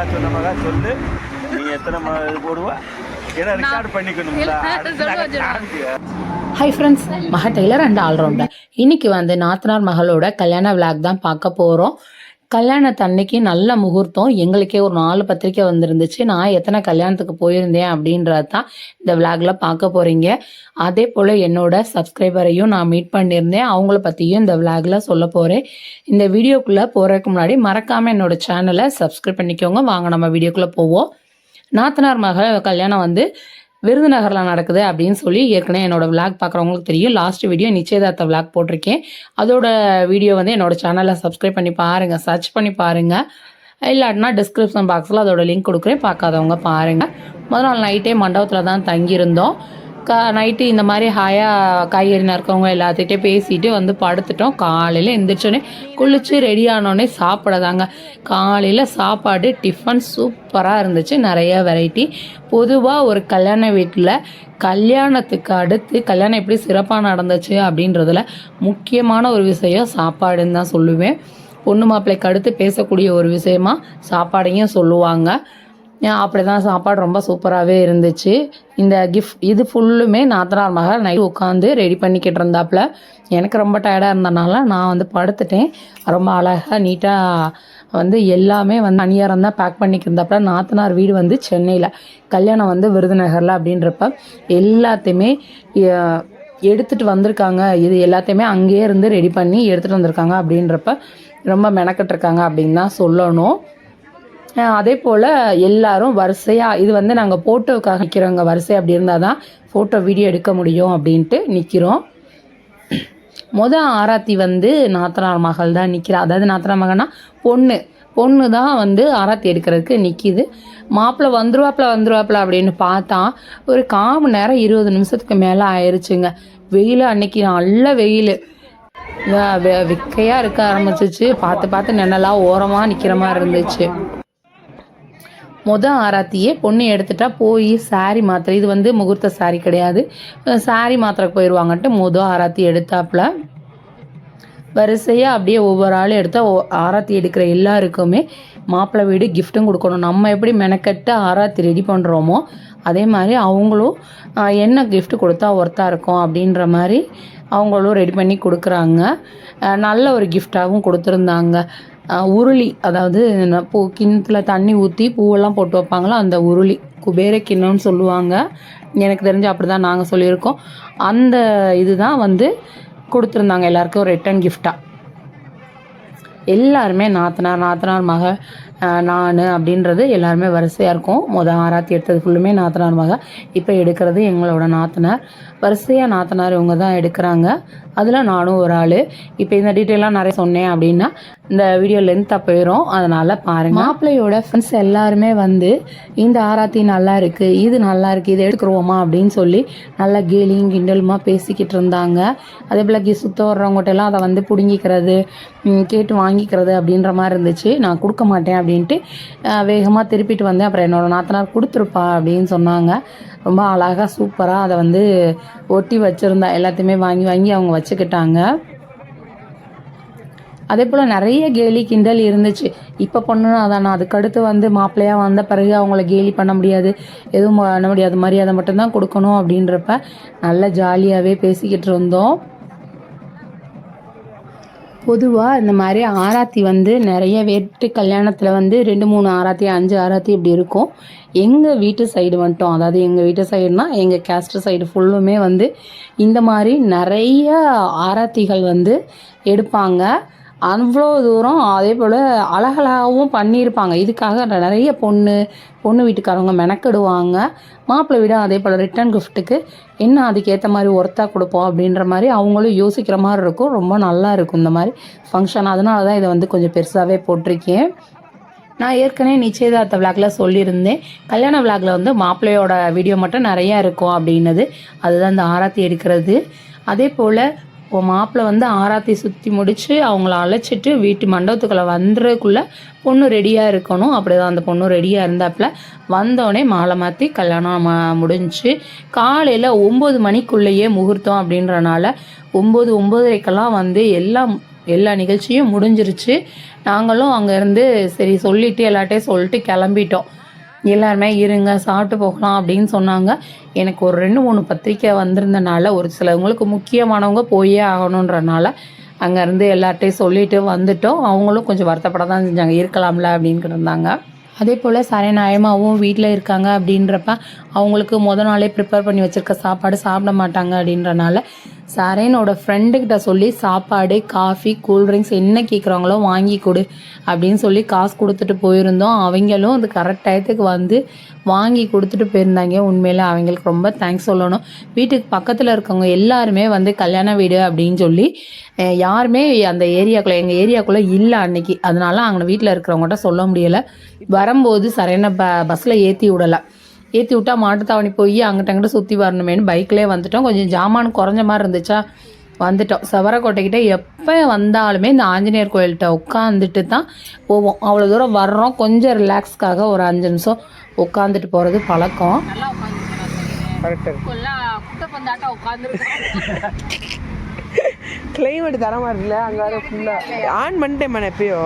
என்ன சொன்ன மகா சொல்லு. நீ எத்தனை இது போடுவா? ஏன்னா ரெக்கார்ட் காமிக்க. ஹை ஃப்ரெண்ட்ஸ் மக டெய்லர் அண்ட் ஆல்ரவுண்டர் இன்னைக்கு வந்து நாத்தனார் மகளோட கல்யாண விளாக் தான் பார்க்க போகிறோம் கல்யாணத்தன்னைக்கு நல்ல முகூர்த்தம். எங்களுக்கே ஒரு நாலு பத்திரிக்கை வந்திருந்துச்சு. நான் எத்தனை கல்யாணத்துக்கு போயிருந்தேன் அப்படின்றது தான் இந்த விளாக்ல பார்க்க போகிறீங்க அதே போல் என்னோட சப்ஸ்கிரைபரையும் நான் மீட் பண்ணியிருந்தேன். அவங்கள பற்றியும் இந்த விளாக்ல சொல்ல போகிறேன் இந்த வீடியோக்குள்ளே போகிறதுக்கு முன்னாடி மறக்காமல் என்னோட சேனலை சப்ஸ்கிரைப் பண்ணிக்கோங்க. வாங்க நம்ம வீடியோக்குள்ளே போவோம். நாத்தனார் மகள் கல்யாணம் வந்து விருதுநகரில் நடக்குது அப்படின்னு சொல்லி ஏற்கனவே என்னோட விளாக் பார்க்குறவங்களுக்கு தெரியும். லாஸ்ட் வீடியோ நிச்சயதார்த்த விளாக் போட்டிருக்கேன். அதோட வீடியோ வந்து என்னோட சேனலில் சப்ஸ்கிரைப் பண்ணி பாருங்கள் சர்ச் பண்ணி பாருங்கள் இல்லாட்டினா டிஸ்கிரிப்ஷன் பாக்ஸில் அதோட லிங்க் கொடுக்குறேன். பார்க்காதவங்க பாருங்கள் முதல் நாள் நைட்டே மண்டபத்தில் தான் தங்கியிருந்தோம். க நைட்டு இந்த மாதிரி ஹாயாக காய்கறி நறுக்கவங்க எல்லாத்துக்கிட்டே பேசிட்டு வந்து படுத்துட்டோம். காலையில் எந்திரிச்சோடனே குளிச்சு ரெடி ஆனோடனே சாப்பிடதாங்க. காலையில் சாப்பாடு டிஃபன் சூப்பராக இருந்துச்சு. நிறைய வெரைட்டி பொதுவாக ஒரு கல்யாண வீட்டில் கல்யாணத்துக்கு அடுத்து கல்யாணம் எப்படி சிறப்பாக நடந்துச்சு அப்படின்றதுல முக்கியமான ஒரு விஷயம் சாப்பாடுன்னு தான் சொல்லுவேன். பொண்ணு மாப்பிள்ளைக்கு அடுத்து பேசக்கூடிய ஒரு விஷயமா சாப்பாடையும் சொல்லுவாங்க. அப்படி தான் சாப்பாடு ரொம்ப சூப்பராகவே இருந்துச்சு. இந்த கிஃப்ட் இது ஃபுல்லுமே நாத்தனார் மகள் நைட் உட்காந்து ரெடி பண்ணிக்கிட்டு இருந்தாப்புல. எனக்கு ரொம்ப டயர்டாக இருந்தனால நான் வந்து படுத்துட்டேன். ரொம்ப அழகாக நீட்டாக வந்து எல்லாமே வந்து அணியாரம் தான் பேக் பண்ணிக்கிருந்தாப்புல நாத்தனார் வீடு வந்து சென்னையில். கல்யாணம் வந்து விருதுநகரில் அப்படின்றப்ப எல்லாத்தையுமே எடுத்துகிட்டு எடுத்துட்டு வந்திருக்காங்க. இது எல்லாத்தையுமே அங்கேயே இருந்து ரெடி பண்ணி எடுத்துட்டு வந்திருக்காங்க அப்படின்றப்ப ரொம்ப மெனக்கெட்டுருக்காங்க அப்படின்னு தான் சொல்லணும். அதே போல் எல்லாரும் வரிசையாக இது வந்து நாங்கள் ஃபோட்டோவுக்காக நிற்கிறவங்க வரிசை அப்படி இருந்தால் தான் ஃபோட்டோ வீடியோ எடுக்க முடியும் அப்படின்ட்டு நிற்கிறோம் முத ஆராத்தி வந்து நாத்தனார் மகள் தான் நிற்கிறா அதாவது நாத்தனார் மகனா பொண்ணு. பொண்ணு தான் வந்து ஆராத்தி எடுக்கிறதுக்கு நிற்கிது மாப்பிள்ளை வந்துருவாப்பில் வந்துருவாப்பில் அப்படின்னு பார்த்தா ஒரு கால் மணி நேரம் இருபது நிமிஷத்துக்கு மேலே ஆயிடுச்சுங்க வெயில் அன்னைக்கு நல்ல வெயில். விக்கையாக இருக்க ஆரம்பிச்சிச்சு. பார்த்து பார்த்து நின்னலாம் ஓரமாக நிற்கிற மாதிரி இருந்துச்சு. முத ஆராத்தியே பொண்ணு எடுத்துட்டா போய் சாரி மாத்திரை. இது வந்து முகூர்த்த சாரி கிடையாது. சாரி மாத்திரைக்கு போயிடுவாங்கன்ட்டு முத ஆராத்தி எடுத்தாப்புல. வரிசையாக அப்படியே ஒவ்வொரு ஆளும் எடுத்தால் ஆராத்தி எடுக்கிற எல்லாருக்குமே மாப்பிள்ளை வீடு கிஃப்ட்டும் கொடுக்கணும். நம்ம எப்படி மெனக்கட்டு ஆராத்தி ரெடி பண்ணுறோமோ அதே மாதிரி அவங்களும் என்ன கிஃப்ட் கொடுத்தா ஒர்த்தாக இருக்கும் அப்படின்ற மாதிரி அவங்களும் ரெடி பண்ணி கொடுக்குறாங்க. நல்ல ஒரு கிஃப்டாகவும் கொடுத்துருந்தாங்க. உருளி அதாவது பூ கிண்ணத்தில் தண்ணி ஊற்றி பூவெல்லாம் போட்டு வைப்பாங்களோ அந்த உருளி குபேர கிண்ணம்னு சொல்லுவாங்க. எனக்கு தெரிஞ்சு அப்படி தான் நாங்கள் சொல்லியிருக்கோம். அந்த இதுதான் வந்து கொடுத்துருந்தாங்க எல்லாருக்கும் ரிட்டன் கிஃப்டாக எல்லாருமே நாத்தனார் நாத்தனார் மக நான் அப்படின்றது எல்லாருமே வரிசையாக இருக்கும். மொதல் ஆராத்தி எடுத்தது ஃபுல்லுமே நாத்தனார் மக. இப்போ எடுக்கிறது எங்களோட நாத்தனார். வரிசையாக நாத்தனார் இவங்க தான் எடுக்கிறாங்க. அதில் நானும் ஒரு ஆள். இப்போ இந்த டீட்டெயிலாக நிறைய சொன்னேன் அப்படின்னா இந்த வீடியோ லென்த்தாக போயிடும் அதனால் பாருங்கள் மாப்பிள்ளையோட ஃப்ரெண்ட்ஸ் எல்லாருமே வந்து இந்த ஆராத்தி நல்லா இருக்குது இது நல்லா இருக்குது இதை எடுத்துருவோமா அப்படின்னு சொல்லி நல்லா கேலியும் கிண்டலுமா பேசிக்கிட்டு இருந்தாங்க. அதே போல் கி சுத்த வர்றவங்ககிட்ட எல்லாம் அதை வந்து பிடுங்கிக்கிறது கேட்டு வாங்கிக்கிறது அப்படின்ற மாதிரி இருந்துச்சு. நான் கொடுக்க மாட்டேன் அப்படின்ட்டு வேகமாக திருப்பிட்டு வந்தேன். அப்புறம் என்னோட நாத்தனார் கொடுத்துருப்பா அப்படின்னு சொன்னாங்க. ரொம்ப அழகாக சூப்பராக அதை வந்து ஒட்டி வச்சுருந்தா எல்லாத்தையுமே வாங்கி வாங்கி அவங்க வச்சுக்கிட்டாங்க. அதே போல் நிறைய கேலி கிண்டல் இருந்துச்சு. இப்போ பண்ணணும் அதானே அதுக்கடுத்து வந்து மாப்பிள்ளையாக வந்த பிறகு அவங்கள கேலி பண்ண முடியாது. எதுவும் பண்ண முடியாது. மரியாதை மட்டும்தான் கொடுக்கணும் அப்படின்றப்ப நல்ல ஜாலியாகவே பேசிக்கிட்டு இருந்தோம். பொதுவாக இந்த மாதிரி ஆராத்தி வந்து நிறைய வேட்டு கல்யாணத்தில் வந்து ரெண்டு மூணு ஆராத்தி அஞ்சு ஆராத்தி இப்படி இருக்கும். எங்கள் வீட்டு சைடு வந்துட்டோம் அதாவது எங்கள் வீட்டு சைடுனா எங்கள் கேஸ்ட் சைடு ஃபுல்லுமே வந்து இந்த மாதிரி நிறைய ஆராத்திகள் வந்து எடுப்பாங்க. அவ்வளோ தூரம் அதே போல் அழகழகாகவும் பண்ணியிருப்பாங்க. இதுக்காக நிறைய பொண்ணு பொண்ணு வீட்டுக்காரவங்க மெனக்கெடுவாங்க. மாப்பிள்ளை வீடு அதே போல் ரிட்டர்ன் கிஃப்ட்டுக்கு என்ன அதுக்கேற்ற மாதிரி ஒர்த்தாக கொடுப்போம் அப்படின்ற மாதிரி அவங்களும் யோசிக்கிற மாதிரி இருக்கும். ரொம்ப நல்லா இருக்கும் இந்த மாதிரி ஃபங்க்ஷன் அதனால தான் இதை வந்து கொஞ்சம் பெருசாகவே போட்டிருக்கேன். நான் ஏற்கனவே நிச்சயதார்த்த விளாக்ல சொல்லியிருந்தேன். கல்யாண விளாக்ல வந்து மாப்பிள்ளையோட வீடியோ மட்டும் நிறையா இருக்கும் அப்படின்னது. அதுதான் இந்த ஆராத்தி எடுக்கிறது. அதே போல் உன் மாப்பிள்ளை வந்து ஆராத்தி சுற்றி முடித்து அவங்கள அழைச்சிட்டு வீட்டு மண்டபத்துக்குள்ளே வந்துறதுக்குள்ளே பொண்ணு ரெடியாக இருக்கணும். அப்படி தான் அந்த பொண்ணு ரெடியாக இருந்தாப்புல. வந்தோடனே மாலை மாற்றி கல்யாணம் முடிஞ்சு முடிஞ்சுச்சு காலையில் ஒம்பது மணிக்குள்ளேயே முகூர்த்தம் அப்படின்றனால ஒம்பது ஒம்பதரைக்கெல்லாம் வந்து எல்லாம் எல்லா நிகழ்ச்சியும் முடிஞ்சிருச்சு. நாங்களும் அங்கேருந்து சரி சொல்லிவிட்டு எல்லாட்டையும் சொல்லிட்டு கிளம்பிட்டோம். எல்லாருமே இருங்க சாப்பிட்டு போகலாம் அப்படின்னு சொன்னாங்க. எனக்கு ஒரு ரெண்டு மூணு பத்திரிக்கை வந்திருந்தனால ஒரு சிலவங்களுக்கு முக்கியமானவங்க போயே ஆகணுன்றனால அங்கேருந்து எல்லார்ட்டையும் சொல்லிட்டு வந்துட்டோம். அவங்களும் கொஞ்சம் வருத்தப்பட தான் செஞ்சாங்க. இருக்கலாம்ல அப்படின்னு இருந்தாங்க. அதே போல் சரணாயமாகவும் வீட்டில் இருக்காங்க அப்படின்றப்ப அவங்களுக்கு முத நாளே ப்ரிப்பேர் பண்ணி வச்சுருக்க சாப்பாடு சாப்பிட மாட்டாங்க அப்படின்றனால சரேனோட ஃப்ரெண்டுக்கிட்ட சொல்லி சாப்பாடு காஃபி கூல்ட்ரிங்க்ஸ் என்ன கேட்குறாங்களோ வாங்கி கொடு அப்படின்னு சொல்லி காசு கொடுத்துட்டு போயிருந்தோம். அவங்களும் அது கரெக்ட் டயத்துக்கு வந்து வாங்கி கொடுத்துட்டு போயிருந்தாங்க. உண்மையில் அவங்களுக்கு ரொம்ப தேங்க்ஸ் சொல்லணும். வீட்டுக்கு பக்கத்தில் இருக்கவங்க எல்லாருமே வந்து கல்யாண வீடு அப்படின்னு சொல்லி யாருமே அந்த ஏரியாக்குள்ளே எங்கள் ஏரியாக்குள்ளே இல்லை அன்னைக்கு. அதனால அங்கே வீட்டில் இருக்கிறவங்ககிட்ட சொல்ல முடியலை. வரும்போது சரியான ப பஸ்ஸில் ஏற்றி விடலை. ஏற்றி விட்டா மாட்டுத்தாவணி போய் அங்கிட்ட அங்கிட்ட சுற்றி வரணுமேனு பைக்லேயே வந்துட்டோம். கொஞ்சம் ஜாமான் குறைஞ்ச மாதிரி இருந்துச்சா வந்துட்டோம். செவரக்கோட்டைக்கிட்ட எப்போ வந்தாலுமே இந்த ஆஞ்சநேயர் கோயில்கிட்ட உட்காந்துட்டு தான் போவோம். அவ்வளோ தூரம் வர்றோம். கொஞ்சம் ரிலாக்ஸ்க்காக ஒரு அஞ்சு நிமிஷம் உட்காந்துட்டு போகிறது பழக்கம். கிளைமேட் தரமா இருக்குல்ல அங்கே ஃபுல்லாக ஆன் பண்ணிட்டேன் மேடம் எப்பயோ.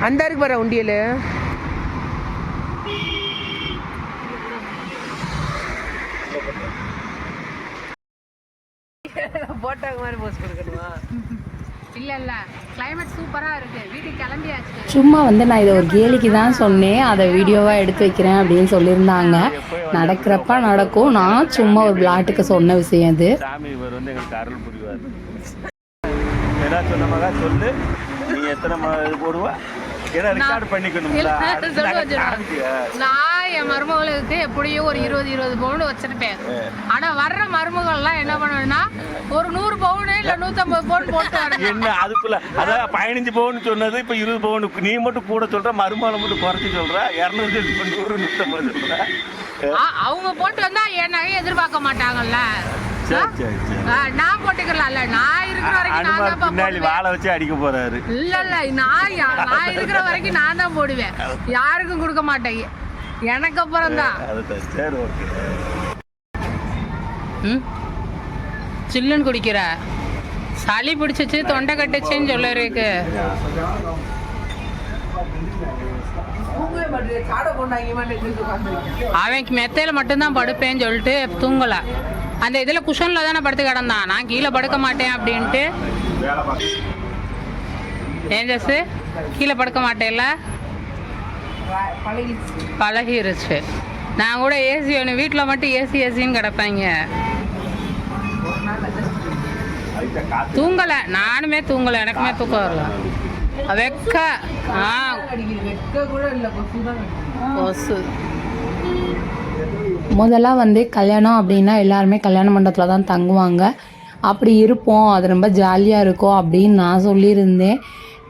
அந்த இருக்கு பாரு உண்டியல் போட்டாங்க மாதிரி போஸ்ட் கொடுக்கணுமா இல்ல இல்ல கிளைமேட் சூப்பரா இருக்கு வீட்டுக்கு கிளம்பியாச்சு சும்மா வந்து நான் இதை ஒரு கேலிக்கு தான் சொன்னேன். அதை வீடியோவாக எடுத்து வைக்கிறேன் அப்படின்னு சொல்லியிருந்தாங்க. நடக்கிறப்ப நடக்கும். நான் சும்மா ஒரு விளாட்டுக்கு சொன்ன விஷயம் இது. சாமி இவர் வந்து எங்களுக்கு அருள் புரிவார். ஏன்னா சொன்ன மகா சொல்லு நீ எத்தனை போடுவா? ஏன்னா ரெக்கார்ட் பண்ணிக்கணும்ல? நான் என் மருமகளுக்கு எப்படியும் ஒரு இருபது இருபது பவுன் வச்சிருப்பேன். ஆனா வர்ற மருமகள் எல்லாம் என்ன பண்ணுவேன்னா ஒரு நூறு பவுன் இல்ல நூத்தம்பது பவுன் போட்டு என்ன அதுக்குள்ள அதான் பதினஞ்சு பவுன் சொன்னது இப்ப இருபது பவுன். நீ மட்டும் கூட சொல்ற மருமகளை மட்டும் குறைச்சி சொல்ற இரநூத்தி நூறு நூற்றம்பது சொல்ற. அவங்க போட்டு வந்தா என் நகையை எதிர்பார்க்க மாட்டாங்கல்ல. நான் போட்டுக்கலாம்ல நான் இருக்கிற வரைக்கும் நான் அனுமார் தான் பின்னாடி வாழை வச்சு அடிக்க போறாரு. இல்ல இல்ல நான் நான் இருக்கிற வரைக்கும் நான் தான் போடுவேன். யாருக்கும் கொடுக்க மாட்டேன். எனக்கு அப்புறம் தான். அதுதான் சரி ஓகே. ம்? சில்லுன்னு குடிக்கிற? சளி பிடிச்சிச்சு தொண்டை கட்டுச்சுன்னு சொல்ல இருக்கு சாட போண்டாங்க அவன் மெத்தையில மட்டும்தான் படுப்பேன்னு சொல்லிட்டு தூங்கல. அந்த இதுல குஷன்ல தானே படுத்து கிடந்தான். நான் கீழே படுக்க மாட்டேன் அப்படின்ட்டு. ஏன் ஜஸ் கீழே படுக்க மாட்டேன்ல பழகிருச்சு. நான் கூட ஏசி வேணும். வீட்டில் மட்டும் ஏசி ஏசின்னு கிடப்பாங்க. தூங்கலை. நானுமே தூங்கலை. எனக்குமே தூக்கம் வரல. வெக்க. ஆ. கொசு. முதல்ல வந்து கல்யாணம் அப்படின்னா எல்லாருமே கல்யாண மண்டபத்தில் தான் தங்குவாங்க. அப்படி இருப்போம். அது ரொம்ப ஜாலியாக இருக்கும் அப்படின்னு நான் சொல்லியிருந்தேன்.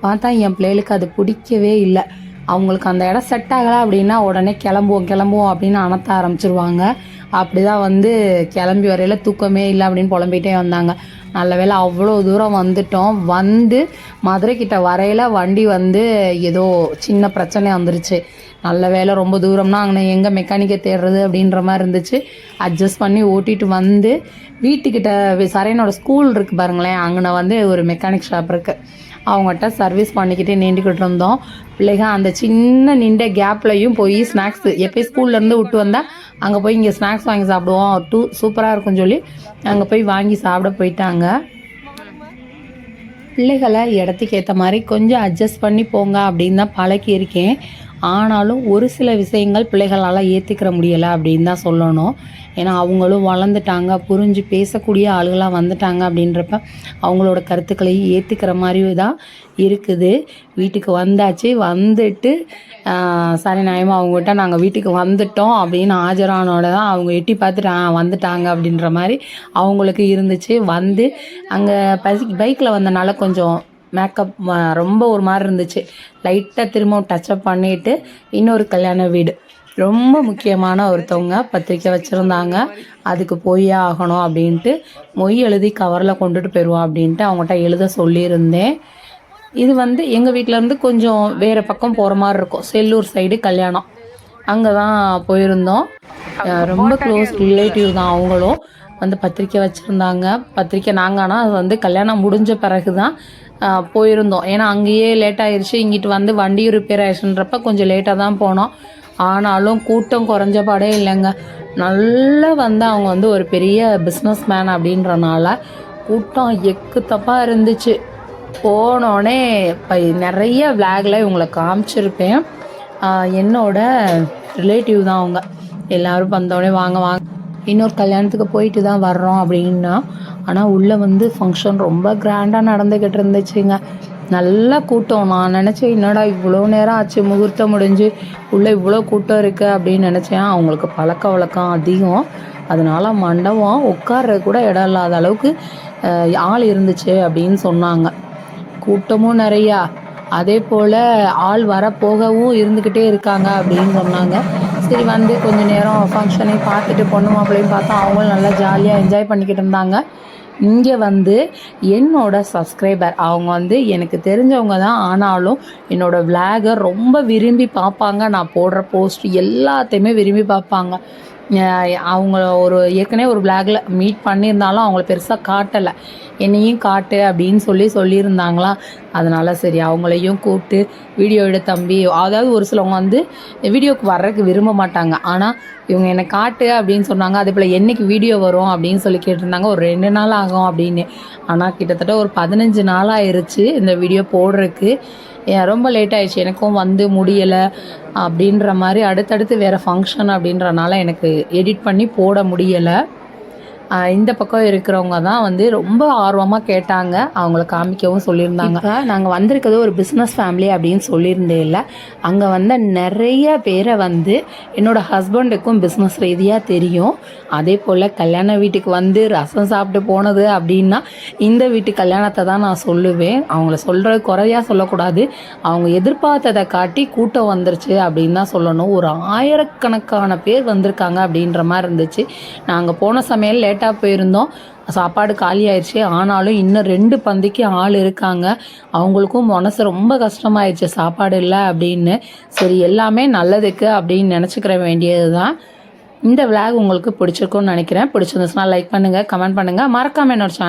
பார்த்தா என் பிள்ளைகளுக்கு அது பிடிக்கவே இல்லை. அவங்களுக்கு அந்த இடம் செட் ஆகலை அப்படின்னா உடனே கிளம்புவோம் கிளம்புவோம் அப்படின்னு அணத்த ஆரம்பிச்சிருவாங்க. அப்படி தான் வந்து கிளம்பி வரையில் தூக்கமே இல்லை அப்படின்னு புலம்பிகிட்டே வந்தாங்க. நல்ல வேளை அவ்வளோ தூரம் வந்துட்டோம். வந்து மதுரை கிட்ட வரையில் வண்டி வந்து ஏதோ சின்ன பிரச்சனை வந்துருச்சு. நல்ல வேலை ரொம்ப தூரம்னா அங்கே எங்கே மெக்கானிக்கை தேடுறது அப்படின்ற மாதிரி இருந்துச்சு. அட்ஜஸ்ட் பண்ணி ஓட்டிட்டு வந்து வீட்டுக்கிட்ட சரையனோட ஸ்கூல் இருக்குது பாருங்களேன். அங்கே வந்து ஒரு மெக்கானிக் ஷாப் இருக்குது அவங்ககிட்ட சர்வீஸ் பண்ணிக்கிட்டே நீண்டுக்கிட்டு இருந்தோம். பிள்ளைங்க அந்த சின்ன நின்ற கேப்லையும் போய் ஸ்நாக்ஸ் எப்போயும் ஸ்கூல்லேருந்து விட்டு வந்தால் அங்கே போய் இங்கே ஸ்நாக்ஸ் வாங்கி சாப்பிடுவோம். டூ சூப்பராக இருக்கும்னு சொல்லி அங்கே போய் வாங்கி சாப்பிட போயிட்டாங்க. பிள்ளைகளை இடத்துக்கு ஏற்ற மாதிரி கொஞ்சம் அட்ஜஸ்ட் பண்ணி போங்க அப்படின்னு தான் பழக்கியிருக்கேன். ஆனாலும் ஒரு சில விஷயங்கள் பிள்ளைகளால் ஏற்றுக்கிற முடியலை அப்படின்னு தான் சொல்லணும். ஏன்னா அவங்களும் வளர்ந்துட்டாங்க புரிஞ்சு பேசக்கூடிய ஆளுகளாக வந்துட்டாங்க அப்படின்றப்ப அவங்களோட கருத்துக்களையும் ஏற்றுக்கிற மாதிரி தான் இருக்குது. வீட்டுக்கு வந்தாச்சு வந்துட்டு சரி நியாயமாக அவங்ககிட்ட நாங்கள் வீட்டுக்கு வந்துட்டோம் அப்படின்னு ஆஜரானோட தான் அவங்க எட்டி பார்த்துட்டு வந்துட்டாங்க அப்படின்ற மாதிரி அவங்களுக்கு இருந்துச்சு. வந்து அங்கே பசி பைக்கில் வந்தனால கொஞ்சம் மேக்கப் ரொம்ப ஒரு மாதிரி இருந்துச்சு. லைட்டாக திரும்பவும் டச்சப் பண்ணிவிட்டு இன்னொரு கல்யாண வீடு. ரொம்ப முக்கியமான ஒருத்தவங்க பத்திரிக்கை வச்சுருந்தாங்க. அதுக்கு போயே ஆகணும் அப்படின்ட்டு மொய் எழுதி கவரில் கொண்டுட்டு போயிடுவோம் அப்படின்ட்டு அவங்ககிட்ட எழுத சொல்லியிருந்தேன். இது வந்து எங்கள் வீட்டிலேருந்து கொஞ்சம் வேறு பக்கம் போகிற மாதிரி இருக்கும். செல்லூர் சைடு கல்யாணம். அங்கே தான் போயிருந்தோம். ரொம்ப க்ளோஸ் ரிலேட்டிவ் தான் அவங்களும். வந்து பத்திரிக்கை வச்சுருந்தாங்க. பத்திரிக்கை நாங்கள் ஆனால் அது வந்து கல்யாணம் முடிஞ்ச பிறகு தான் போயிருந்தோம். ஏன்னா அங்கேயே லேட் ஆயிடுச்சு இங்கிட்டு வந்து வண்டி ரிப்பேர் ஆயிடுச்சுன்றப்ப கொஞ்சம் லேட்டாக தான் போனோம். ஆனாலும் கூட்டம் குறைஞ்ச பாடே இல்லைங்க. நல்லா வந்து அவங்க வந்து ஒரு பெரிய பிஸ்னஸ் மேன் அப்படின்றனால கூட்டம் எக்கு தப்பாக இருந்துச்சு. போனோடனே இப்போ நிறைய விளாகில் இவங்களை காமிச்சிருப்பேன். என்னோட ரிலேட்டிவ் தான் அவங்க. எல்லாரும் வந்தோடனே வாங்க வாங்க. இன்னொரு கல்யாணத்துக்கு போயிட்டு தான் வர்றோம் அப்படின்னா ஆனால் உள்ளே வந்து ஃபங்க்ஷன் ரொம்ப கிராண்டாக நடந்துக்கிட்டு இருந்துச்சுங்க. நல்லா கூட்டம். நான் நினச்சேன் என்னடா இவ்வளோ நேரம் ஆச்சு? முகூர்த்தம் முடிஞ்சு உள்ளே இவ்வளோ கூட்டம் இருக்குது அப்படின்னு நினச்சேன். அவங்களுக்கு பழக்க வழக்கம் அதிகம். அதனால் மண்டபம் உட்கார்ற கூட இடம் இல்லாத அளவுக்கு ஆள் இருந்துச்சு அப்படின்னு சொன்னாங்க. கூட்டமும் நிறையா. அதே போல் ஆள் வர போகவும் இருந்துக்கிட்டே இருக்காங்க அப்படின்னு சொன்னாங்க. சரி வந்து கொஞ்ச நேரம் ஃபங்க்ஷனையும் பார்த்துட்டு பொண்ணு மாப்பிள்ளையும் பார்த்தா அவங்களும் நல்லா ஜாலியாக என்ஜாய் பண்ணிக்கிட்டு இருந்தாங்க. இங்கே வந்து என்னோட சப்ஸ்கிரைபர் அவங்க வந்து எனக்கு தெரிஞ்சவங்க தான். ஆனாலும் என்னோட விளாகை ரொம்ப விரும்பி பார்ப்பாங்க. நான் போடுற போஸ்ட் எல்லாத்தையுமே விரும்பி பார்ப்பாங்க. அவங்க ஒரு ஏற்கனவே ஒரு விளாகில் மீட் பண்ணியிருந்தாலும் அவங்கள பெருசாக காட்டலை. என்னையும் காட்டு அப்படின்னு சொல்லி சொல்லியிருந்தாங்களா? அதனால சரி அவங்களையும் கூப்பிட்டு வீடியோ எடு தம்பி. அதாவது ஒரு சிலவங்க வந்து வீடியோக்கு வர்றதுக்கு விரும்ப மாட்டாங்க. ஆனால் இவங்க என்னை காட்டு அப்படின்னு சொன்னாங்க. அதே போல் என்னைக்கு வீடியோ வரும் அப்படின்னு சொல்லி கேட்டிருந்தாங்க. ஒரு ரெண்டு நாள் ஆகும் அப்படின்னு. ஆனால் கிட்டத்தட்ட ஒரு பதினஞ்சு நாள் ஆயிடுச்சு இந்த வீடியோ போடுறதுக்கு. ரொம்ப லேட் ஆயிடுச்சு. எனக்கும் வந்து முடியலை அப்படின்ற மாதிரி அடுத்தடுத்து வேறு ஃபங்க்ஷன் அப்படின்றனால எனக்கு எடிட் பண்ணி போட முடியலை. இந்த பக்கம் இருக்கிறவங்க தான் வந்து ரொம்ப ஆர்வமாக கேட்டாங்க. அவங்கள காமிக்கவும் சொல்லியிருந்தாங்க. நாங்கள் வந்திருக்கிறது ஒரு பிஸ்னஸ் ஃபேமிலி அப்படின்னு சொல்லியிருந்தே இல்லை. அங்கே வந்த நிறைய பேரை வந்து என்னோட ஹஸ்பண்டுக்கும் பிஸ்னஸ் ரீதியாக தெரியும். அதே போல் கல்யாண வீட்டுக்கு வந்து ரசம் சாப்பிட்டு போனது அப்படின்னா இந்த வீட்டு கல்யாணத்தை தான் நான் சொல்லுவேன். அவங்கள சொல்கிறது குறையாக சொல்லக்கூடாது. அவங்க எதிர்பார்த்ததை காட்டி கூட்டம் வந்துருச்சு அப்படின்னு தான் சொல்லணும். ஒரு ஆயிரக்கணக்கான பேர் வந்திருக்காங்க அப்படின்ற மாதிரி இருந்துச்சு. நாங்கள் போன சமையல் லேட்டாக போயிருந்தோம். சாப்பாடு காலி ஆயிடுச்சு ஆனாலும் இன்னும் ரெண்டு பந்திக்கு ஆள் இருக்காங்க. அவங்களுக்கும் மனசு ரொம்ப கஷ்டமாயிடுச்சு சாப்பாடு இல்லை அப்படின்னு. சரி எல்லாமே நல்லதுக்கு அப்படின்னு நினச்சிக்கிற வேண்டியது தான் இந்த விளாக் உங்களுக்கு பிடிச்சிருக்கும்னு நினைக்கிறேன். பிடிச்சிருந்துச்சுன்னா லைக் பண்ணுங்கள் கமெண்ட் பண்ணுங்கள் மறக்காமல் என்னோட சேனல்